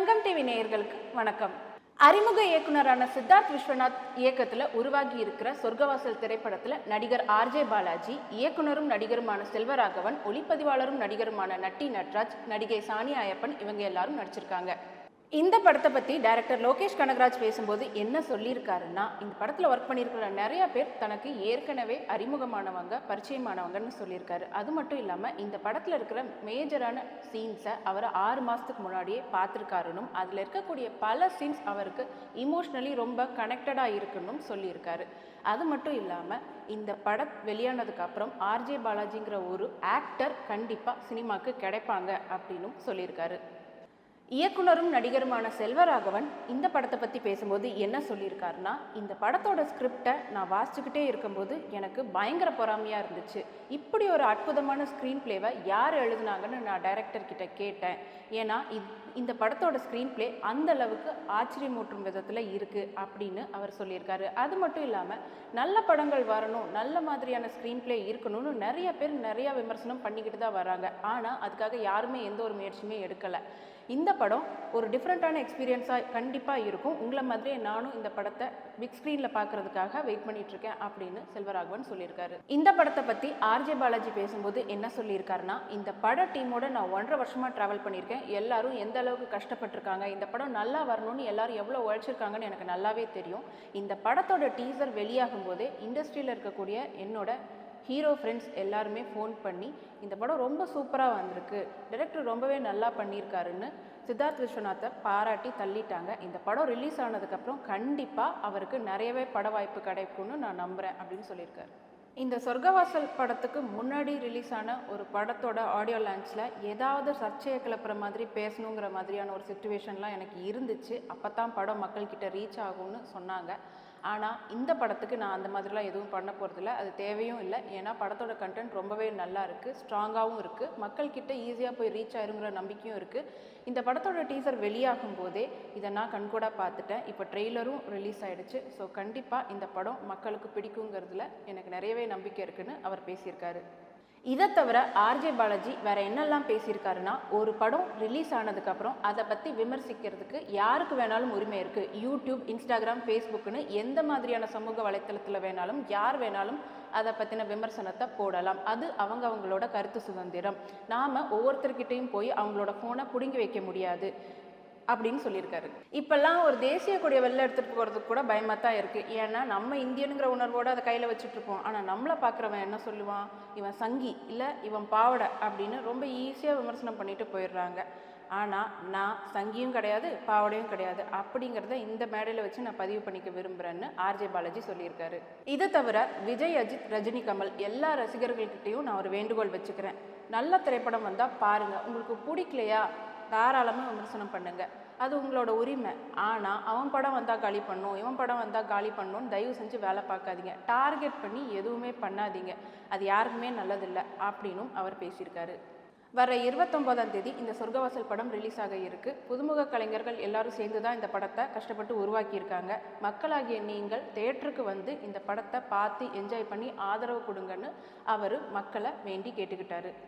தங்கம் TV நேயர்களுக்கு வணக்கம். அறிமுக இயக்குனரான சித்தார்த் விஸ்வநாத் இயக்கத்துல உருவாகி இருக்கிற சொர்க்கவாசல் திரைப்படத்துல நடிகர் ஆர்ஜே பாலாஜி இயக்குனரும் நடிகருமான செல்வராகவன் ஒளிப்பதிவாளரும் நடிகருமான நட்டி நட்ராஜ் நடிகை சானியா ஐயப்பன் இவங்க எல்லாரும் நடிச்சிருக்காங்க. இந்த படத்தை பற்றி டைரக்டர் லோகேஷ் கனகராஜ் பேசும்போது என்ன சொல்லியிருக்காருன்னா இந்த படத்தில் ஒர்க் பண்ணியிருக்கிற நிறையா பேர் தனக்கு ஏற்கனவே அறிமுகமானவங்க பரிச்சயமானவங்கன்னு சொல்லியிருக்காரு. அது மட்டும் இல்லாமல் இந்த படத்தில் இருக்கிற மேஜரான சீன்ஸை அவர் ஆறு மாதத்துக்கு முன்னாடியே பார்த்துருக்காருனும் அதில் இருக்கக்கூடிய பல சீன்ஸ் அவருக்கு இமோஷ்னலி ரொம்ப கனெக்டடாக இருக்குன்னு சொல்லியிருக்காரு. அது மட்டும் இல்லாமல் இந்த படம் வெளியானதுக்கப்புறம் ஆர்ஜே பாலாஜிங்கிற ஒரு ஆக்டர் கண்டிப்பாக சினிமாக்கு கிடைப்பாங்க அப்படின்னும் சொல்லியிருக்காரு. இயக்குனரும் நடிகருமான செல்வராகவன் இந்த படத்தை பற்றி பேசும்போது என்ன சொல்லியிருக்காருன்னா இந்த படத்தோட ஸ்கிரிப்டை நான் வாசிச்சுக்கிட்டே இருக்கும்போது எனக்கு பயங்கர பொறாமையாக இருந்துச்சு. இப்படி ஒரு அற்புதமான ஸ்க்ரீன் பிளேவை யார் எழுதுனாங்கன்னு நான் டைரக்டர் கிட்ட கேட்டேன். ஏன்னா இந்த படத்தோட ஸ்க்ரீன் பிளே அந்த அளவுக்கு ஆச்சரியமூட்டும் விதத்தில் இருக்குது அப்படின்னு அவர் சொல்லியிருக்காரு. அது மட்டும் இல்லாமல் நல்ல படங்கள் வரணும் நல்ல மாதிரியான ஸ்க்ரீன் பிளே இருக்கணும்னு நிறைய பேர் நிறையா விமர்சனம் பண்ணிக்கிட்டு தான் வராங்க. ஆனால் அதுக்காக யாருமே எந்த ஒரு முயற்சியுமே எடுக்கலை. இந்த படம் ஒரு டிஃப்ரெண்ட்டான எக்ஸ்பீரியன்ஸாக கண்டிப்பாக இருக்கும். உங்களை மாதிரியே நானும் இந்த படத்தை பிக் ஸ்க்ரீனில் பார்க்கறதுக்காக வெயிட் பண்ணிகிட்ருக்கேன் அப்படின்னு செல்வராகவன் சொல்லியிருக்காரு. இந்த படத்தை பற்றி ஆர்ஜே பாலாஜி பேசும்போது என்ன சொல்லியிருக்காருன்னா இந்த பட டீமோட நான் ஒன்றரை வருஷமாக ட்ராவல் பண்ணியிருக்கேன். எல்லாரும் எந்த அளவுக்கு கஷ்டப்பட்டிருக்காங்க இந்த படம் நல்லா வரணும்னு எல்லாரும் எவ்வளோ உழைச்சிருக்காங்கன்னு எனக்கு நல்லாவே தெரியும். இந்த படத்தோட டீசர் வெளியாகும் போதே இண்டஸ்ட்ரியில் இருக்கக்கூடிய என்னோட ஹீரோ ஃப்ரெண்ட்ஸ் எல்லாருமே ஃபோன் பண்ணி இந்த படம் ரொம்ப சூப்பராக வந்திருக்கு. டைரக்டர் ரொம்பவே நல்லா பண்ணியிருக்காருன்னு சித்தார்த் விஸ்வநாத்தை பாராட்டி தள்ளிட்டாங்க. இந்த படம் ரிலீஸ் ஆனதுக்கப்புறம் கண்டிப்பாக அவருக்கு நிறையவே பட வாய்ப்பு கிடைக்கும்னு நான் நம்புகிறேன் அப்படின்னு சொல்லியிருக்காரு. இந்த சொர்க்கவாசல் படத்துக்கு முன்னாடி ரிலீஸ் ஆன ஒரு படத்தோட ஆடியோ லான்ச்சில் ஏதாவது சர்ச்சையை கிளப்புற மாதிரி பேசணுங்கிற மாதிரியான ஒரு சுச்சுவேஷன்லாம் எனக்கு இருந்துச்சு. அப்போ தான் படம் மக்கள்கிட்ட ரீச் ஆகும்னு சொன்னாங்க. ஆனால் இந்த படத்துக்கு நான் அந்த மாதிரிலாம் எதுவும் பண்ண போகிறதில்ல அது தேவையும் இல்லை. ஏன்னா படத்தோட கண்டென்ட் ரொம்பவே நல்லா இருக்குது ஸ்ட்ராங்காகவும் இருக்குது மக்கள்கிட்ட ஈஸியாக போய் ரீச் ஆயிருங்கிற நம்பிக்கையும் இருக்குது இந்த படத்தோட டீசர் வெளியாகும் போதே இதை நான் கண்கூடாக பார்த்துட்டேன். இப்போ ட்ரெய்லரும் ரிலீஸ் ஆகிடுச்சு ஸோ கண்டிப்பாக இந்த படம் மக்களுக்கு பிடிக்குங்கிறதுல எனக்கு நிறையவே நம்பிக்கை இருக்குதுன்னு அவர் பேசியிருக்காரு. இதை தவிர ஆர்ஜே பாலாஜி வேற என்னெல்லாம் பேசியிருக்காருன்னா ஒரு படம் ரிலீஸ் ஆனதுக்கப்புறம் அதை பற்றி விமர்சிக்கிறதுக்கு யாருக்கு வேணாலும் உரிமை இருக்குது யூடியூப் இன்ஸ்டாகிராம் ஃபேஸ்புக்குன்னு எந்த மாதிரியான சமூக வலைத்தளத்தில் வேணாலும் யார் வேணாலும் அதை பற்றின விமர்சனத்தை போடலாம். அது அவங்க அவங்களோட கருத்து சுதந்திரம். நாம் ஒவ்வொருத்தர்கிட்டையும் போய் அவங்களோட ஃபோனை பிடுங்கி வைக்க முடியாது. அப்படின்னு சொல்லியிருக்காரு. இப்போல்லாம் ஒரு தேசிய கொடியை வெளில எடுத்துகிட்டு போகிறதுக்கு கூட பயமாக தான் இருக்குது ஏன்னா நம்ம இந்தியனுங்கிற உணர்வோடு அதை கையில் வச்சுட்ருப்போம் ஆனால் நம்மளை பார்க்குறவன் என்ன சொல்லுவான்? இவன் சங்கி இல்லை இவன் பாவடை அப்படின்னு ரொம்ப ஈஸியாக விமர்சனம் பண்ணிட்டு போயிடுறாங்க. ஆனால் நான் சங்கியும் கிடையாது பாவடையும் கிடையாது அப்படிங்கிறத இந்த மேடையில் வச்சு நான் பதிவு பண்ணிக்க விரும்புகிறேன்னு ஆர்ஜே பாலாஜி சொல்லியிருக்காரு. இதை தவிர விஜய் அஜித் ரஜினி கமல் எல்லா ரசிகர்கள்கிட்டையும் நான் ஒரு வேண்டுகோள் வச்சுக்கிறேன். நல்ல திரைப்படம் வந்தால் பாருங்கள் உங்களுக்கு பிடிக்கலையா? தாராளமாக விமர்சனம் பண்ணுங்கள் அது உங்களோட உரிமை. ஆனால் அவன் படம் வந்தால் காலி பண்ணும் இவன் படம் வந்தால் காலி பண்ணணும்னு தயவு செஞ்சு வேலை பார்க்காதீங்க. டார்கெட் பண்ணி எதுவுமே பண்ணாதீங்க. அது யாருக்குமே நல்லதில்லை அப்படின்னும் அவர் பேசியிருக்காரு. வர இருபத்தொம்போதாம் தேதி இந்த சொர்க்கவாசல் படம் ரிலீஸ் ஆக இருக்கு. புதுமுக கலைஞர்கள் எல்லாரும் சேர்ந்து தான் இந்த படத்தை கஷ்டப்பட்டு உருவாக்கியிருக்காங்க. மக்களாகிய நீங்கள் தேட்டருக்கு வந்து இந்த படத்தை பார்த்து என்ஜாய் பண்ணி ஆதரவு கொடுங்கன்னு அவர் மக்களை வேண்டி கேட்டுக்கிட்டாரு.